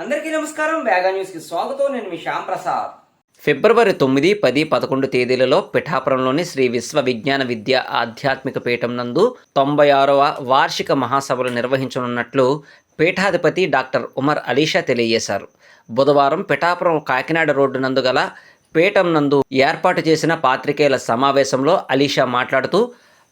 అందరికీ నమస్కారం. వేగా న్యూస్కి స్వాగతం. నేను మీ శ్యామ్ ప్రసాద్. ఫిబ్రవరి తొమ్మిది పది పదకొండు తేదీలలో పిఠాపురంలోని శ్రీ విశ్వ విజ్ఞాన విద్య ఆధ్యాత్మిక పీఠం నందు తొంభై ఆరవ వార్షిక మహాసభలు నిర్వహించనున్నట్లు పీఠాధిపతి డాక్టర్ ఉమర్ అలీషా తెలియజేశారు. బుధవారం పిఠాపురం కాకినాడ రోడ్డు నందు గల పీఠం నందు ఏర్పాటు చేసిన పాత్రికేయుల సమావేశంలో అలీషా మాట్లాడుతూ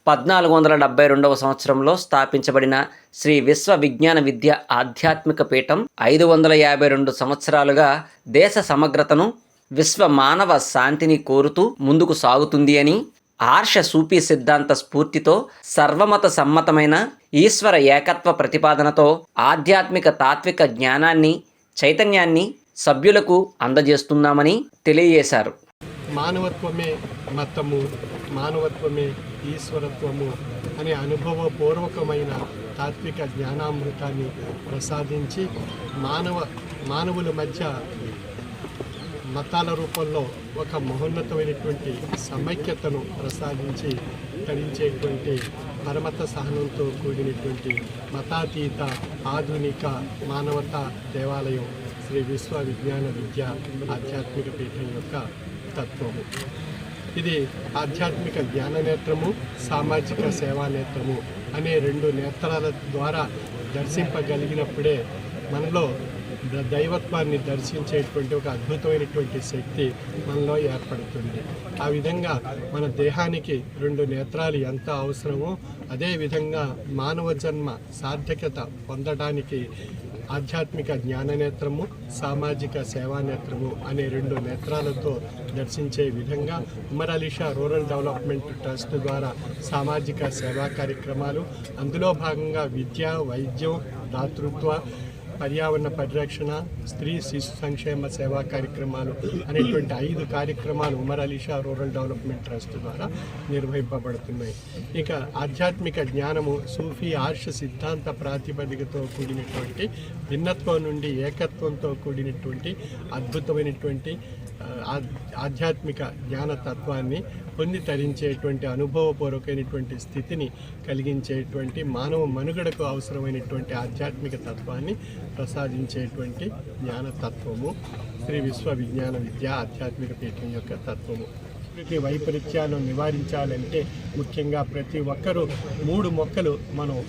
పద్నాలుగు వందల డెబ్బై రెండవ సంవత్సరంలో స్థాపించబడిన శ్రీ విశ్వ విజ్ఞాన విద్య ఆధ్యాత్మిక పీఠం ఐదు వందల యాభై రెండు సంవత్సరాలుగా దేశ సమగ్రతను విశ్వ మానవ శాంతిని కోరుతూ ముందుకు సాగుతుంది అని ఆర్ష సూపీ సిద్ధాంత స్ఫూర్తితో సర్వమత సమ్మతమైన ఈశ్వర ఏకత్వ ప్రతిపాదనతో ఆధ్యాత్మిక తాత్విక జ్ఞానాన్ని చైతన్యాన్ని సభ్యులకు అందజేస్తున్నామని తెలియజేశారు. మానవత్వమే మతము. మానవత్వమే ఈశ్వరత్వము అనే అనుభవపూర్వకమైన తాత్విక జ్ఞానామృతాన్ని ప్రసాదించి మానవ మానవుల మధ్య మతాల రూపంలో ఒక మహోన్నతమైనటువంటి సమైక్యతను ప్రసాదించి తరించేటువంటి పరమత సహనంతో కూడినటువంటి మతాతీత ఆధునిక మానవత దేవాలయం శ్రీ విశ్వ విజ్ఞాన విద్య ఆధ్యాత్మిక పీఠం యొక్క తత్వము. ఇది ఆధ్యాత్మిక జ్ఞాన నేత్రము సామాజిక సేవా నేత్రము అనే రెండు నేత్రాల ద్వారా దర్శింపగలిగినప్పుడే మనలో ద- దైవత్వాన్ని దర్శించేటువంటి ఒక అద్భుతమైనటువంటి శక్తి మనలో ఏర్పడుతుంది. ఆ విధంగా మన దేహానికి రెండు నేత్రాలు ఎంత అవసరమో అదే విధంగా మానవ జన్మ సార్థకత పొందడానికి ఆధ్యాత్మిక జ్ఞాన నేత్రము సామాజిక సేవా నేత్రము అనే రెండు నేత్రాలతో దర్శించే విధంగా Umar Alisha rural development trust ద్వారా సామాజిక సేవా కార్యక్రమాలు. అందులో భాగంగా విద్య వైద్యం దాతృత్వ పర్యావరణ పరిరక్షణ స్త్రీ శిశు సంక్షేమ సేవా కార్యక్రమాలు అనేటువంటి ఐదు కార్యక్రమాలు Umar Alisha rural development trust ద్వారా నిర్వహింపబడుతున్నాయి. ఇక ఆధ్యాత్మిక జ్ఞానము సూఫీ ఆర్ష సిద్ధాంత ప్రాతిపదికతో కూడినటువంటి భిన్నత్వం నుండి ఏకత్వంతో కూడినటువంటి అద్భుతమైనటువంటి ఆధ్యాత్మిక జ్ఞాన తత్వాన్ని పొంది తరించేటువంటి అనుభవపూర్వకమైనటువంటి స్థితిని కలిగించేటువంటి మానవ మనుగడకు అవసరమైనటువంటి ఆధ్యాత్మిక తత్వాన్ని ప్రసాదించేటువంటి జ్ఞాన తత్వము శ్రీ విశ్వ విజ్ఞాన విద్య ఆధ్యాత్మిక పీఠం యొక్క తత్వము. ప్రకృతి వైపరీత్యాలను నివారించాలంటే ముఖ్యంగా ప్రతి ఒక్కరూ మూడు మొక్కలు మనం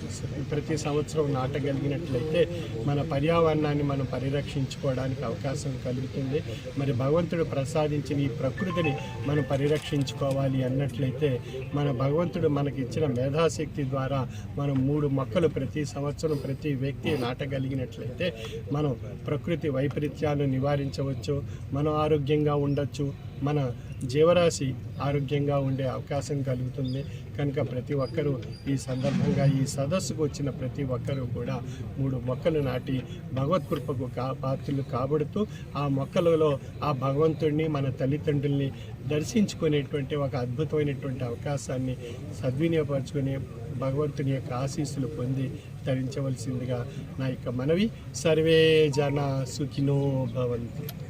ప్రతి సంవత్సరం నాటగలిగినట్లయితే మన పర్యావరణాన్ని మనం పరిరక్షించుకోవడానికి అవకాశం కలుగుతుంది. మరి భగవంతుడు ప్రసాదించిన ఈ ప్రకృతిని మనం పరిరక్షించుకోవాలి అన్నట్లయితే మన భగవంతుడు మనకి ఇచ్చిన మేధాశక్తి ద్వారా మనం మూడు మొక్కలు ప్రతి సంవత్సరం ప్రతి వ్యక్తి నాటగలిగినట్లయితే మనం ప్రకృతి వైపరీత్యాలను నివారించవచ్చు. మనం ఆరోగ్యంగా ఉండొచ్చు. మన జీవరాశి ఆరోగ్యంగా ఉండే అవకాశం కలుగుతుంది. కనుక ప్రతి ఒక్కరూ ఈ సందర్భంగా ఈ సదస్సుకు వచ్చిన ప్రతి ఒక్కరూ కూడా మూడు మొక్కలు నాటి భగవత్కృపకు కా పాత్రలు కాబడుతూ ఆ మొక్కలలో ఆ భగవంతుడిని మన తల్లిదండ్రుల్ని దర్శించుకునేటువంటి ఒక అద్భుతమైనటువంటి అవకాశాన్ని సద్వినియోగపరచుకునే భగవంతుని యొక్క ఆశీస్సులు పొంది తరించవలసిందిగా నా యొక్క మనవి. సర్వే జన సుఖినో భవంతు.